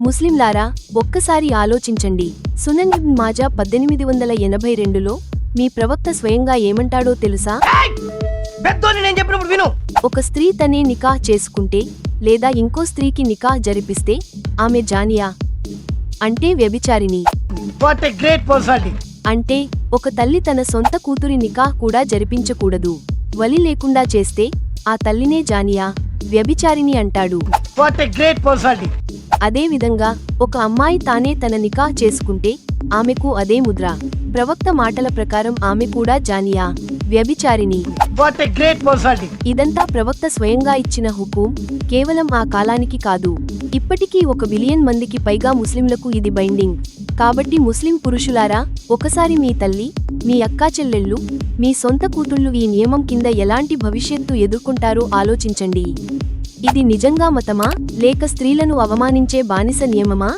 ముస్లింలారా ఒక్కసారి ఆలోచించండి. సునన్ ఇబ్న్ మాజా పద్దెనిమిది వందల ఎనభై రెండులో మీ ప్రవక్త స్వయంగా ఏమంటాడో తెలుసా? ఒక స్త్రీ తనే నికా చేసుకుంటే లేదా ఇంకో స్త్రీకి నికా జరిపిస్తే ఆమె జానియా అంటే వ్యభిచారిణి. అంటే ఒక తల్లి తన సొంత కూతురి నికా కూడా జరిపించకూడదు. వలి లేకుండా చేస్తే ఆ తల్లినే జానియా వ్యభిచారిణి అంటాడు. అదేవిధంగా ఒక అమ్మాయి తానే తన నికా చేసుకుంటే ఆమెకు అదే ముద్ర. ప్రవక్త మాటల ప్రకారం ఆమె కూడా జానియా వ్యభిచారిణి. ఇదంతా ప్రవక్త స్వయంగా ఇచ్చిన హుకుం కేవలం ఆ కాలానికి కాదు. ఇప్పటికీ ఒక బిలియన్ మందికి పైగా ముస్లింలకు ఇది బైండింగ్. కాబట్టి ముస్లిం పురుషులారా ఒకసారి మీ తల్లి మీ అక్కా చెల్లెళ్ళు మీ సొంత కూతుళ్ళు ఈ నియమం కింద ఎలాంటి భవిష్యత్తు ఎదుర్కొంటారో ఆలోచించండి. ఇది నిజంగా మతమా? లేక స్త్రీలను అవమానించే బానిస నియమమా?